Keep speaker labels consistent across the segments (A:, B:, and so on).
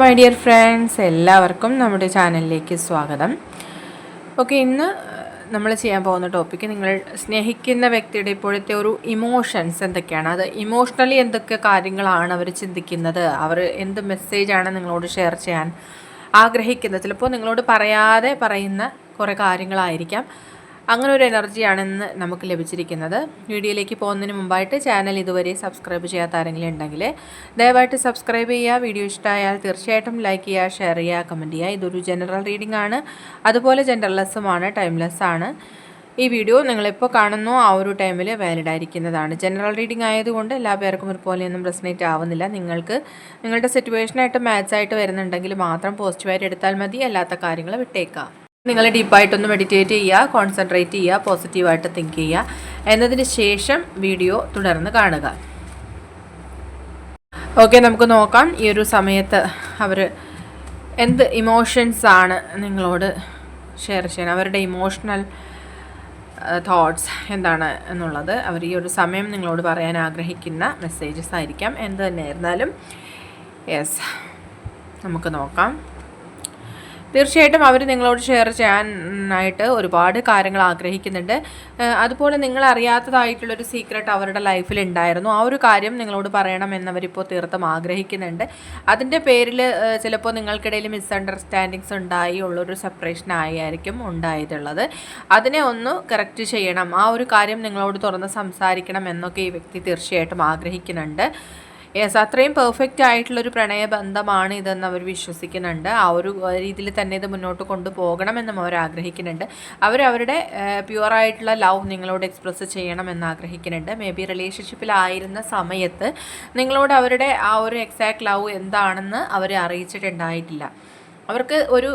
A: My dear friends എല്ലാവർക്കും നമ്മുടെ ചാനലിലേക്ക് സ്വാഗതം. ഓക്കെ ഇന്ന് നമ്മൾ ചെയ്യാൻ പോകുന്ന ടോപ്പിക്ക് നിങ്ങൾ സ്നേഹിക്കുന്ന വ്യക്തിയുടെ ഇപ്പോഴത്തെ ഒരു ഇമോഷൻസ് എന്തൊക്കെയാണ്? അത് ഇമോഷണലി എന്തൊക്കെ കാര്യങ്ങളാണ് അവർ ചിന്തിക്കുന്നത്? അവർ എന്ത് മെസ്സേജാണ് നിങ്ങളോട് ഷെയർ ചെയ്യാൻ ആഗ്രഹിക്കുന്നത്? ചിലപ്പോൾ നിങ്ങളോട് പറയാതെ പറയുന്ന കുറേ കാര്യങ്ങളായിരിക്കാം. അങ്ങനെ ഒരു എനർജിയാണ് ഇന്ന് നമുക്ക് ലഭിച്ചിരിക്കുന്നത്. വീഡിയോയിലേക്ക് പോകുന്നതിന് മുമ്പായിട്ട് ചാനൽ ഇതുവരെ സബ്സ്ക്രൈബ് ചെയ്യാത്ത ആരെങ്കിലും ഉണ്ടെങ്കിൽ ദയവായിട്ട് സബ്സ്ക്രൈബ് ചെയ്യുക. വീഡിയോ ഇഷ്ടമായാൽ തീർച്ചയായിട്ടും ലൈക്ക് ചെയ്യുക ഷെയർ ചെയ്യുക കമന്റ് ചെയ്യുക. ഇതൊരു ജനറൽ റീഡിംഗ് ആണ്. അതുപോലെ ജെൻഡർലെസ്സുമാണ് ടൈംലെസ്സാണ് ഈ വീഡിയോ നിങ്ങളിപ്പോൾ കാണുന്നു ആ ഒരു ടൈമിൽ വാലിഡ് ആയിരിക്കുന്നതാണ്. ജനറൽ റീഡിംഗ് ആയതുകൊണ്ട് എല്ലാ പേർക്കും ഒരുപോലെയൊന്നും റെസനേറ്റ് ആവുന്നില്ല. നിങ്ങൾക്ക് നിങ്ങളുടെ സിറ്റുവേഷനായിട്ട് മാച്ചായിട്ട് വരുന്നുണ്ടെങ്കിൽ മാത്രം പോസിറ്റീവായിട്ട് എടുത്താൽ മതി. അല്ലാത്ത കാര്യങ്ങൾ വിട്ടേക്കാം. നിങ്ങൾ ഡീപ്പായിട്ടൊന്ന് മെഡിറ്റേറ്റ് ചെയ്യുക കോൺസെൻട്രേറ്റ് ചെയ്യുക പോസിറ്റീവായിട്ട് തിങ്ക് ചെയ്യുക. എന്നതിന് ശേഷം വീഡിയോ തുടർന്ന് കാണുക. ഓക്കെ നമുക്ക് നോക്കാം. ഈ ഒരു സമയത്ത് അവർ എന്ത് ഇമോഷൻസ് ആണ് നിങ്ങളോട് ഷെയർ ചെയ്യാൻ അവരുടെ ഇമോഷണൽ തോട്ട്സ് എന്താണ് എന്നുള്ളത്. അവർ ഈ ഒരു സമയം നിങ്ങളോട് പറയാൻ ആഗ്രഹിക്കുന്ന മെസ്സേജസ് ആയിരിക്കാം. എന്ത് തന്നെയായിരുന്നാലും യെസ് നമുക്ക് നോക്കാം. തീർച്ചയായിട്ടും അവർ നിങ്ങളോട് ഷെയർ ചെയ്യാനായിട്ട് ഒരുപാട് കാര്യങ്ങൾ ആഗ്രഹിക്കുന്നുണ്ട്. അതുപോലെ നിങ്ങൾ അറിയാത്തതായിട്ടുള്ളൊരു സീക്രട്ട് അവരുടെ ലൈഫിൽ ഉണ്ടായിരുന്നു ആ ഒരു കാര്യം നിങ്ങളോട് പറയണം എന്നവരിപ്പോൾ തീർത്തും ആഗ്രഹിക്കുന്നുണ്ട്. അതിന്റെ പേരിൽ ചിലപ്പോൾ നിങ്ങൾക്കിടയിൽ മിസ്അണ്ടർസ്റ്റാൻഡിങ്സ് ഉണ്ടായി ഉള്ളൊരു സെപ്പറേഷൻ ആയിരിക്കും ഉണ്ടായിട്ടുള്ളത്. അതിനെ ഒന്ന് കറക്റ്റ് ചെയ്യണം. ആ ഒരു കാര്യം നിങ്ങളോട് തുറന്ന് സംസാരിക്കണം എന്നൊക്കെ ഈ വ്യക്തി തീർച്ചയായിട്ടും ആഗ്രഹിക്കുന്നുണ്ട്. യെസ് അത്രയും പെർഫെക്റ്റ് ആയിട്ടുള്ളൊരു പ്രണയബന്ധമാണ് ഇതെന്ന് അവർ വിശ്വസിക്കുന്നുണ്ട്. ആ ഒരു രീതിയിൽ തന്നെ ഇത് മുന്നോട്ട് കൊണ്ടുപോകണമെന്നും അവർ ആഗ്രഹിക്കുന്നുണ്ട്. അവർ അവരുടെ പ്യുവർ ആയിട്ടുള്ള ലവ് നിങ്ങളോട് എക്സ്പ്രസ് ചെയ്യണമെന്ന് ആഗ്രഹിക്കുന്നുണ്ട്. മേ ബി റിലേഷൻഷിപ്പിലായിരുന്ന സമയത്ത് നിങ്ങളോട് അവരുടെ ആ ഒരു എക്സാക്ട് ലവ് എന്താണെന്ന് അവർ അറിയിച്ചിട്ടുണ്ടായിട്ടില്ല. അവർക്ക് ഒരു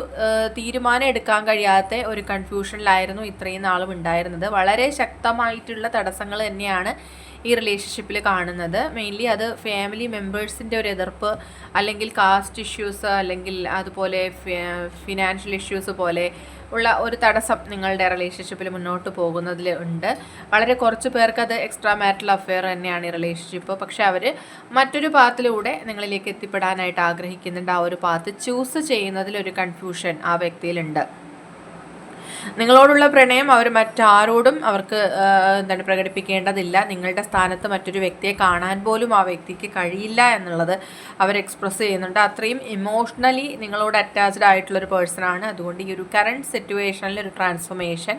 A: തീരുമാനം എടുക്കാൻ കഴിയാത്ത ഒരു കൺഫ്യൂഷനിലായിരുന്നു ഇത്രയും നാളും ഉണ്ടായിരുന്നത്. വളരെ ശക്തമായിട്ടുള്ള തടസ്സങ്ങൾ തന്നെയാണ് ഈ റിലേഷൻഷിപ്പിൽ കാണുന്നത്. മെയിൻലി അത് ഫാമിലി മെമ്പേഴ്സിന്റെ ഒരു എതിർപ്പ് അല്ലെങ്കിൽ കാസ്റ്റ് ഇഷ്യൂസ് അല്ലെങ്കിൽ അതുപോലെ ഫിനാൻഷ്യൽ ഇഷ്യൂസ് പോലെ ഉള്ള ഒരു തടസ്സം നിങ്ങളുടെ റിലേഷൻഷിപ്പിൽ മുന്നോട്ട് പോകുന്നതിൽ ഉണ്ട്. വളരെ കുറച്ച് പേർക്ക് അത് എക്സ്ട്രാ മാരിറ്റൽ അഫെയർ തന്നെയാണ് ഈ റിലേഷൻഷിപ്പ് പക്ഷേ അവർ മറ്റൊരു പാത്തിലൂടെ നിങ്ങളിലേക്ക് എത്തിപ്പെടാനായിട്ട് ആഗ്രഹിക്കുന്നുണ്ട്. ആ ഒരു പാത്ത് ചൂസ് ചെയ്യുന്നതിൽ ഒരു കൺഫ്യൂഷൻ ആ വ്യക്തിയിലുണ്ട്. നിങ്ങളോടുള്ള പ്രണയം അവർ മറ്റാരോടും അവർക്ക് എന്താണ് പ്രകടിപ്പിക്കേണ്ടതില്ല. നിങ്ങളുടെ സ്ഥാനത്ത് മറ്റൊരു വ്യക്തിയെ കാണാൻ പോലും ആ വ്യക്തിക്ക് കഴിയില്ല എന്നുള്ളത് അവർ എക്സ്പ്രസ് ചെയ്യുന്നുണ്ട്. അത്രയും ഇമോഷണലി നിങ്ങളോട് അറ്റാച്ച്ഡ് ആയിട്ടുള്ളൊരു പേഴ്സണാണ് അതുകൊണ്ട് ഈ ഒരു കറണ്ട് സിറ്റുവേഷനിൽ ഒരു ട്രാൻസ്ഫോർമേഷൻ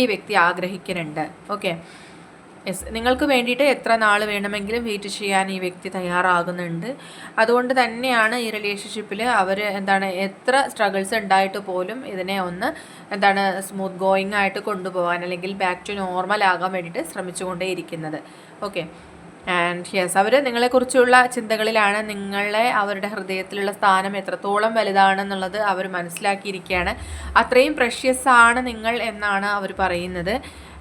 A: ഈ വ്യക്തി ആഗ്രഹിക്കുന്നുണ്ട്. ഓക്കെ യെസ് നിങ്ങൾക്ക് വേണ്ടിയിട്ട് എത്ര നാൾ വേണമെങ്കിലും വെയിറ്റ് ചെയ്യാൻ ഈ വ്യക്തി തയ്യാറാകുന്നുണ്ട്. അതുകൊണ്ട് തന്നെയാണ് ഈ റിലേഷൻഷിപ്പിൽ അവർ എന്താണ് എത്ര സ്ട്രഗിൾസ് ഉണ്ടായിട്ട് പോലും ഇതിനെ ഒന്ന് എന്താണ് സ്മൂത്ത് ഗോയിങ് ആയിട്ട് കൊണ്ടുപോകാൻ അല്ലെങ്കിൽ ബാക്ക് ടു നോർമൽ ആകാൻ വേണ്ടിയിട്ട് ശ്രമിച്ചുകൊണ്ടേ ഇരിക്കുന്നത്. ഓക്കെ ആൻഡ് യെസ് അവർ നിങ്ങളെക്കുറിച്ചുള്ള ചിന്തകളിലാണ്. നിങ്ങളെ അവരുടെ ഹൃദയത്തിലുള്ള സ്ഥാനം എത്രത്തോളം വലുതാണെന്നുള്ളത് അവർ മനസ്സിലാക്കിയിരിക്കുകയാണ്. അത്രയും പ്രഷ്യസ് ആണ് നിങ്ങൾ എന്നാണ് അവർ പറയുന്നത്.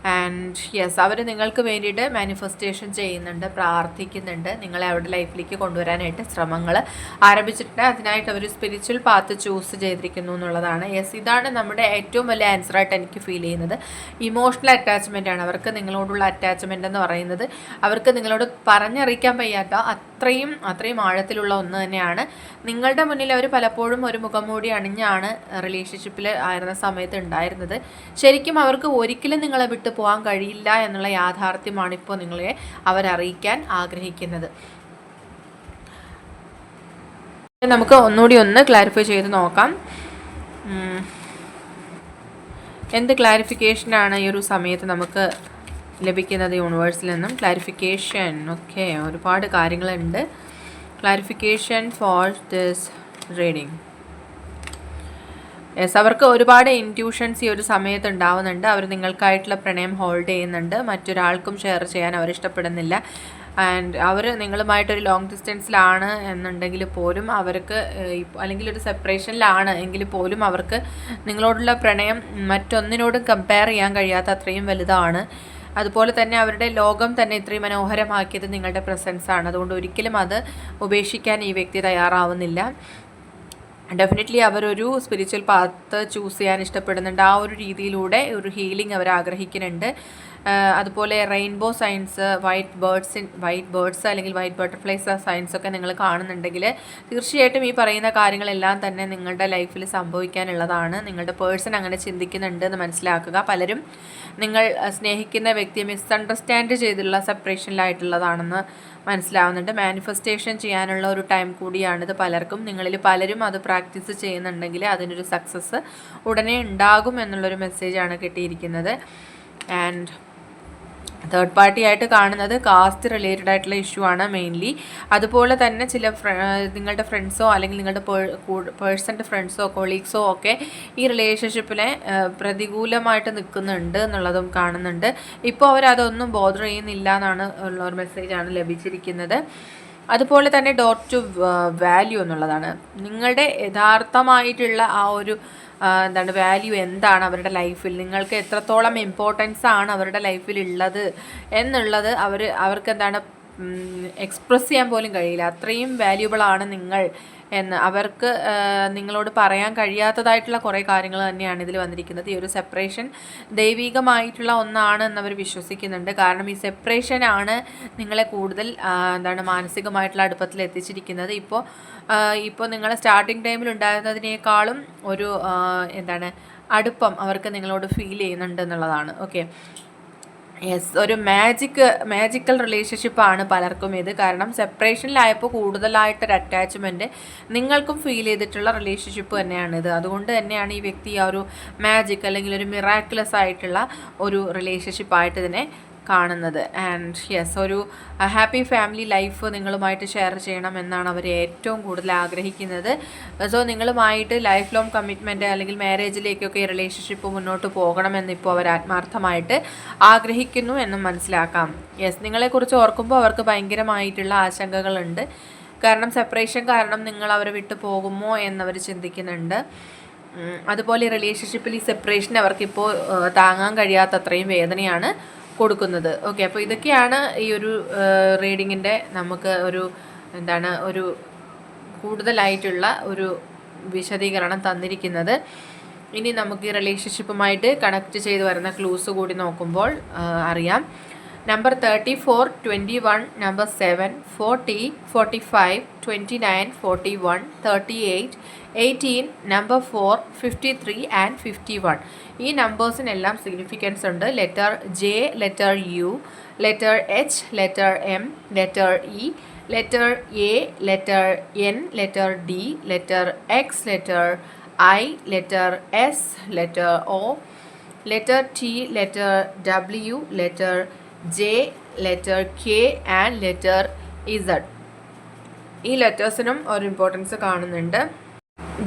A: ആൻഡ് യെസ് അവർ നിങ്ങൾക്ക് വേണ്ടിയിട്ട് മാനിഫെസ്റ്റേഷൻ ചെയ്യുന്നുണ്ട് പ്രാർത്ഥിക്കുന്നുണ്ട്. നിങ്ങളെ അവരുടെ ലൈഫിലേക്ക് കൊണ്ടുവരാനായിട്ട് ശ്രമങ്ങൾ ആരംഭിച്ചിട്ടുണ്ട്. അതിനായിട്ട് അവർ സ്പിരിച്വൽ പാത്ത് ചൂസ് ചെയ്തിരിക്കുന്നു എന്നുള്ളതാണ്. യെസ് ഇതാണ് നമ്മുടെ ഏറ്റവും വലിയ ആൻസറായിട്ട് എനിക്ക് ഫീൽ ചെയ്യുന്നത്. ഇമോഷണൽ അറ്റാച്ച്മെന്റ് ആണ്. അവർക്ക് നിങ്ങളോടുള്ള അറ്റാച്ച്മെന്റ് എന്ന് പറയുന്നത്. അവർക്ക് നിങ്ങളോട് പറഞ്ഞറിയിക്കാൻ വയ്യാത്ത അത്രയും അത്രയും ആഴത്തിലുള്ള ഒന്ന് തന്നെയാണ്. നിങ്ങളുടെ മുന്നിൽ അവർ പലപ്പോഴും ഒരു മുഖംമൂടി അണിഞ്ഞാണ് റിലേഷൻഷിപ്പിൽ ആയിരുന്ന സമയത്ത് ഉണ്ടായിരുന്നത്. ശരിക്കും അവർക്ക് ഒരിക്കലും നിങ്ങളെ വിട്ട് പോകാൻ കഴിയില്ല എന്നുള്ള യാഥാർത്ഥ്യമാണ് ഇപ്പോൾ നിങ്ങളെ അവരറിയിക്കാൻ ആഗ്രഹിക്കുന്നത്. നമുക്ക് ഒന്നുകൂടി ഒന്ന് ക്ലാരിഫൈ ചെയ്ത് നോക്കാം. എന്ത് ക്ലാരിഫിക്കേഷനാണ് ഈ ഒരു സമയത്ത് നമുക്ക് ലഭിക്കുന്നത് യൂണിവേഴ്സിൽ നിന്നും. ക്ലാരിഫിക്കേഷൻ ഓക്കെ ഒരുപാട് കാര്യങ്ങളുണ്ട്. Clarification for this reading yes അവർക്ക് ഒരുപാട് ഇന്റ്യൂഷൻസ് ഈ ഒരു സമയത്ത് ഉണ്ടാവുന്നുണ്ട്. അവർ നിങ്ങൾക്കായിട്ടുള്ള പ്രണയം ഹോൾഡ് ചെയ്യുന്നുണ്ട്. മറ്റൊരാൾക്കും ഷെയർ ചെയ്യാൻ അവർ ഇഷ്ടപ്പെടുന്നില്ല. ആൻഡ് അവർ നിങ്ങളുമായിട്ടൊരു ലോങ് ഡിസ്റ്റൻസിലാണ് എന്നുണ്ടെങ്കിൽ പോലും അവർക്ക് അല്ലെങ്കിൽ ഒരു സെപ്പറേഷനിലാണ് എങ്കിൽ പോലും അവർക്ക് നിങ്ങളോടുള്ള പ്രണയം മറ്റൊന്നിനോടും കമ്പയർ ചെയ്യാൻ കഴിയാത്ത അത്രയും വലുതാണ്. അതുപോലെ തന്നെ അവരുടെ ലോകം തന്നെ ഇത്രയും മനോഹരമാക്കിയത് നിങ്ങളുടെ പ്രസൻസ് ആണ്. അതുകൊണ്ട് ഒരിക്കലും അത് ഉപേക്ഷിക്കാൻ ഈ വ്യക്തി തയ്യാറാവുന്നില്ല. ഡെഫിനറ്റ്ലി അവരൊരു സ്പിരിച്വൽ പാത്ത് ചൂസ് ചെയ്യാൻ ഇഷ്ടപ്പെടുന്നുണ്ട്. ആ ഒരു രീതിയിലൂടെ ഒരു ഹീലിംഗ് അവർ ആഗ്രഹിക്കുന്നുണ്ട്. അതുപോലെ rainbow signs white birds white birds അല്ലെങ്കിൽ വൈറ്റ് ബട്ടർഫ്ലൈസ് സയൻസ് ഒക്കെ നിങ്ങൾ കാണുന്നുണ്ടെങ്കിൽ തീർച്ചയായിട്ടും ഈ പറയുന്ന കാര്യങ്ങളെല്ലാം തന്നെ നിങ്ങളുടെ ലൈഫിൽ സംഭവിക്കാനുള്ളതാണ്. നിങ്ങളുടെ പേഴ്സൺ അങ്ങനെ ചിന്തിക്കുന്നുണ്ട് എന്ന് മനസ്സിലാക്കുക. പലരും നിങ്ങൾ സ്നേഹിക്കുന്ന വ്യക്തിയെ മിസ്അണ്ടർസ്റ്റാൻഡ് ചെയ്തുള്ള സെപ്പറേഷനിലായിട്ടുള്ളതാണെന്ന് മനസ്സിലാവുന്നുണ്ട്. മാനിഫെസ്റ്റേഷൻ ചെയ്യാനുള്ള ഒരു ടൈം കൂടിയാണിത് പലർക്കും. നിങ്ങളിൽ പലരും അത് പ്രാക്ടീസ് ചെയ്യുന്നുണ്ടെങ്കിൽ അതിനൊരു സക്സസ് ഉടനെ ഉണ്ടാകും എന്നുള്ളൊരു മെസ്സേജാണ് കിട്ടിയിരിക്കുന്നത്. ആൻഡ് തേർഡ് പാർട്ടി ആയിട്ട് കാണുന്നത് കാസ്റ്റ് റിലേറ്റഡ് ആയിട്ടുള്ള ഇഷ്യൂ ആണ് മെയിൻലി അതുപോലെ തന്നെ ചില നിങ്ങളുടെ ഫ്രണ്ട്സോ അല്ലെങ്കിൽ നിങ്ങളുടെ പേഴ്സന്റെ ഫ്രണ്ട്സോ കൊളീഗ്സോ ഒക്കെ ഈ റിലേഷൻഷിപ്പിനെ പ്രതികൂലമായിട്ട് നിൽക്കുന്നുണ്ട് എന്നുള്ളതും കാണുന്നുണ്ട്. ഇപ്പോൾ അവരതൊന്നും ബോധർ ചെയ്യുന്നില്ല എന്നാണ് ഉള്ള ഒരു മെസ്സേജാണ് ലഭിച്ചിരിക്കുന്നത്. അതുപോലെ തന്നെ ഡോട്ട് ടു വാല്യൂ എന്നുള്ളതാണ്. നിങ്ങളുടെ യഥാർത്ഥമായിട്ടുള്ള ആ ഒരു എന്താണ് വാല്യൂ എന്താണ് അവരുടെ ലൈഫിൽ നിങ്ങൾക്ക് എത്രത്തോളം ഇമ്പോർട്ടൻസ് ആണ് അവരുടെ ലൈഫിൽ ഉള്ളത് എന്നുള്ളത് അവർ അവർക്ക് എന്താണ് എക്സ്പ്രസ് ചെയ്യാൻ പോലും കഴിയില്ല. അത്രയും വാല്യൂബിൾ ആണ് നിങ്ങൾ എന്ന്. അവർക്ക് നിങ്ങളോട് പറയാൻ കഴിയാത്തതായിട്ടുള്ള കുറേ കാര്യങ്ങൾ തന്നെയാണ് ഇതിൽ വന്നിരിക്കുന്നത്. ഈ ഒരു സെപ്പറേഷൻ ദൈവികമായിട്ടുള്ള ഒന്നാണ് എന്നവർ വിശ്വസിക്കുന്നുണ്ട്. കാരണം ഈ സെപ്പറേഷനാണ് നിങ്ങളെ കൂടുതൽ എന്താണ് മാനസികമായിട്ടുള്ള അടുപ്പത്തിൽ എത്തിച്ചിരിക്കുന്നത്. ഇപ്പോൾ ഇപ്പോൾ നിങ്ങൾ സ്റ്റാർട്ടിങ് ടൈമിൽ ഉണ്ടായിരുന്നതിനേക്കാളും ഒരു എന്താണ് അടുപ്പം അവർക്ക് നിങ്ങളോട് ഫീൽ ചെയ്യുന്നുണ്ട് എന്നുള്ളതാണ്. ഓക്കെ യെസ് ഒരു മാജിക് മാജിക്കൽ റിലേഷൻഷിപ്പാണ് പലർക്കും ഇത്. കാരണം സെപ്പറേഷനിലായപ്പോൾ കൂടുതലായിട്ടൊരു അറ്റാച്ച്മെന്റ് നിങ്ങൾക്കും ഫീൽ ചെയ്തിട്ടുള്ള റിലേഷൻഷിപ്പ് തന്നെയാണ് ഇത്. അതുകൊണ്ട് തന്നെയാണ് ഈ വ്യക്തി ആ ഒരു മാജിക് അല്ലെങ്കിൽ ഒരു മിറാക്കുലസ് ആയിട്ടുള്ള ഒരു റിലേഷൻഷിപ്പായിട്ട് ഇതിനെ കാണുന്നത്. ആൻഡ് യെസ് ഒരു ഹാപ്പി ഫാമിലി ലൈഫ് നിങ്ങളുമായിട്ട് ഷെയർ ചെയ്യണം എന്നാണ് അവർ ഏറ്റവും കൂടുതൽ ആഗ്രഹിക്കുന്നത്. സോ നിങ്ങളുമായിട്ട് ലൈഫ് ലോങ് കമ്മിറ്റ്മെന്റ് അല്ലെങ്കിൽ മാരേജിലേക്കൊക്കെ റിലേഷൻഷിപ്പ് മുന്നോട്ട് പോകണമെന്ന് ഇപ്പോൾ അവർ ആത്മാർത്ഥമായിട്ട് ആഗ്രഹിക്കുന്നു എന്നും മനസ്സിലാക്കാം. യെസ് നിങ്ങളെക്കുറിച്ച് ഓർക്കുമ്പോൾ അവർക്ക് ഭയങ്കരമായിട്ടുള്ള ആശങ്കകളുണ്ട്. കാരണം സെപ്പറേഷൻ കാരണം നിങ്ങൾ അവരെ വിട്ടു പോകുമോ എന്നവർ ചിന്തിക്കുന്നുണ്ട്. അതുപോലെ റിലേഷൻഷിപ്പിൽ ഈ സെപ്പറേഷൻ അവർക്കിപ്പോൾ താങ്ങാൻ കഴിയാത്ത അത്രയും വേദനയാണ്. കൊടുക്കുന്നത്. ഓക്കെ അപ്പോൾ ഇതൊക്കെയാണ് ഈ ഒരു റീഡിങ്ങിന്റെ നമുക്ക് ഒരു എന്താണ് ഒരു കൂടുതലായിട്ടുള്ള ഒരു വിശദീകരണം തന്നിരിക്കുന്നത്. ഇനി നമുക്ക് ഈ റിലേഷൻഷിപ്പുമായിട്ട് കണക്ട് ചെയ്ത് വരുന്ന ക്ലൂസ് കൂടി നോക്കുമ്പോൾ അറിയാം. Number thirty four twenty one number seven forty forty five twenty nine forty one thirty eight eighteen number four fifty three and fifty one ഈ നമ്പേഴ്സിനെല്ലാം സിഗ്നിഫിക്കൻസ് ഉണ്ട്. Letter J letter U letter H letter M letter E letter A letter N letter D letter X letter I letter S letter O letter T letter W letter J letter K and letter Z ഈ ലെറ്റേഴ്സിനും ഒരു importance കാണുന്നുണ്ട്.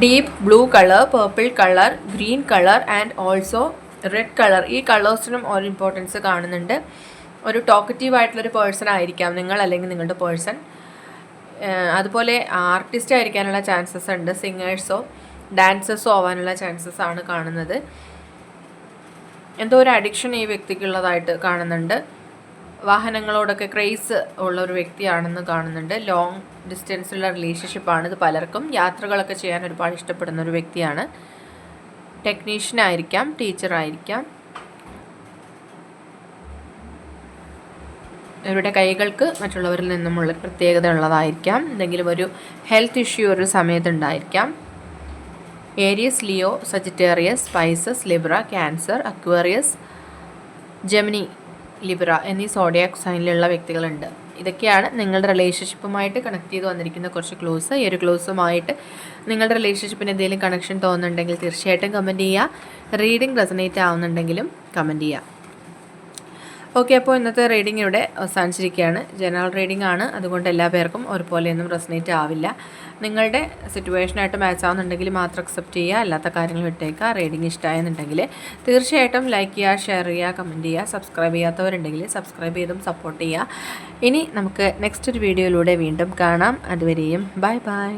A: Deep blue colour purple colour green colour and also red colour ഈ കളേഴ്സിനും ഒരു importance കാണുന്നുണ്ട്. ഒരു talkative ആയിട്ടുള്ളൊരു പേഴ്സൺ ആയിരിക്കാം നിങ്ങൾ അല്ലെങ്കിൽ നിങ്ങളുടെ പേഴ്സൺ അതുപോലെ ആർട്ടിസ്റ്റ് ആയിരിക്കാനുള്ള ചാൻസസ് ഉണ്ട്. സിംഗേഴ്സോ ഡാൻസേഴ്സോ ആവാനുള്ള ചാൻസസ് ആണ് കാണുന്നത്. എന്തോ ഒരു അഡിക്ഷൻ ഈ വ്യക്തിക്കുള്ളതായിട്ട് കാണുന്നുണ്ട്. വാഹനങ്ങളോടൊക്കെ ക്രേസ് ഉള്ള ഒരു വ്യക്തിയാണെന്ന് കാണുന്നുണ്ട്. ലോങ് ഡിസ്റ്റൻസുള്ള റിലേഷൻഷിപ്പാണ് ഇത് പലർക്കും. യാത്രകളൊക്കെ ചെയ്യാൻ ഒരുപാട് ഇഷ്ടപ്പെടുന്ന ഒരു വ്യക്തിയാണ്. ടെക്നീഷ്യൻ ആയിരിക്കാം ടീച്ചറായിരിക്കാം ഇവരുടെ കൈകൾക്ക് മറ്റുള്ളവരിൽ നിന്നുമുള്ള പ്രത്യേകത ഉള്ളതായിരിക്കാം. എന്തെങ്കിലും ഒരു ഹെൽത്ത് ഇഷ്യൂ ഒരു സമയത്തുണ്ടായിരിക്കാം Aries Leo Sagittarius Pisces Libra Cancer Aquarius Gemini Libra എന്നീ സോഡിയാക് സൈനിലുള്ള വ്യക്തികളുണ്ട്. ഇതൊക്കെയാണ് നിങ്ങളുടെ റിലേഷൻഷിപ്പുമായിട്ട് കണക്ട് ചെയ്ത് വന്നിരിക്കുന്ന കുറച്ച് ക്ലോസ് ഈ ഒരു ക്ലോസുമായിട്ട് നിങ്ങളുടെ റിലേഷൻഷിപ്പിന് എന്തെങ്കിലും കണക്ഷൻ തോന്നുന്നുണ്ടെങ്കിൽ തീർച്ചയായിട്ടും കമന്റ് ചെയ്യുക. റീഡിംഗ് റെസനേറ്റ് ആവുന്നുണ്ടെങ്കിലും കമന്റ് ചെയ്യുക. ഓക്കെ അപ്പോൾ ഇന്നത്തെ റീഡിംഗ് ഇവിടെ അവസാനിച്ചിരിക്കുകയാണ്. ജനറൽ റീഡിംഗ് ആണ്. അതുകൊണ്ട് എല്ലാ പേർക്കും ഒരുപോലെയൊന്നും റെസനേറ്റ് ആവില്ല. നിങ്ങളുടെ സിറ്റുവേഷനായിട്ട് മാച്ച് ആവുന്നുണ്ടെങ്കിൽ മാത്രം അക്സെപ്റ്റ് ചെയ്യുക. അല്ലാത്ത കാര്യങ്ങൾ വിട്ടേക്കുക. റീഡിംഗ് ഇഷ്ടമായെന്നുണ്ടെങ്കിൽ തീർച്ചയായിട്ടും ലൈക്ക് ചെയ്യുക ഷെയർ ചെയ്യുക കമന്റ് ചെയ്യുക സബ്സ്ക്രൈബ് ചെയ്യാത്തവരുണ്ടെങ്കിൽ സബ്സ്ക്രൈബ് ചെയ്തും സപ്പോർട്ട് ചെയ്യുക. ഇനി നമുക്ക് നെക്സ്റ്റ് ഒരു വീഡിയോയിലൂടെ വീണ്ടും കാണാം. അതുവരെയും ബൈ ബൈ